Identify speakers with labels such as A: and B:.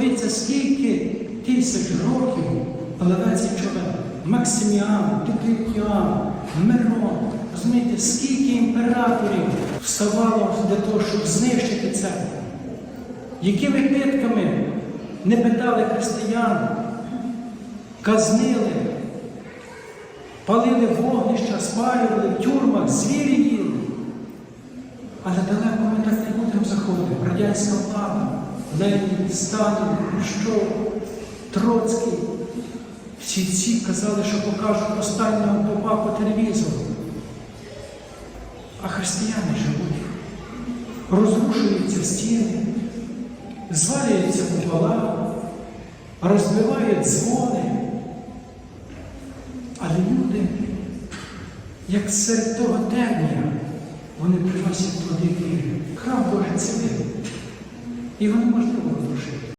A: подивіться, скільки тисяч років пливе цей човен. Максиміан, Діклетіан, Мирон. Розумієте, скільки імператорів вставало для того, щоб знищити церкву. Якими питками не питали християн, казнили, палили вогнища, спалювали в тюрмах, звірі їли. Але далеко ми так не будемо заходити. Радянська влада, Ленін, Сталін, Хрущов, Троцький. Всі ці казали, що покажуть останнього попа по телевізору. А християни живуть. Розрушуються стіни, звалюються купола, розбивають дзвони. Але люди, як серед того термія, вони приносять плоди віри. Храм Божий і його неможливо розрушити.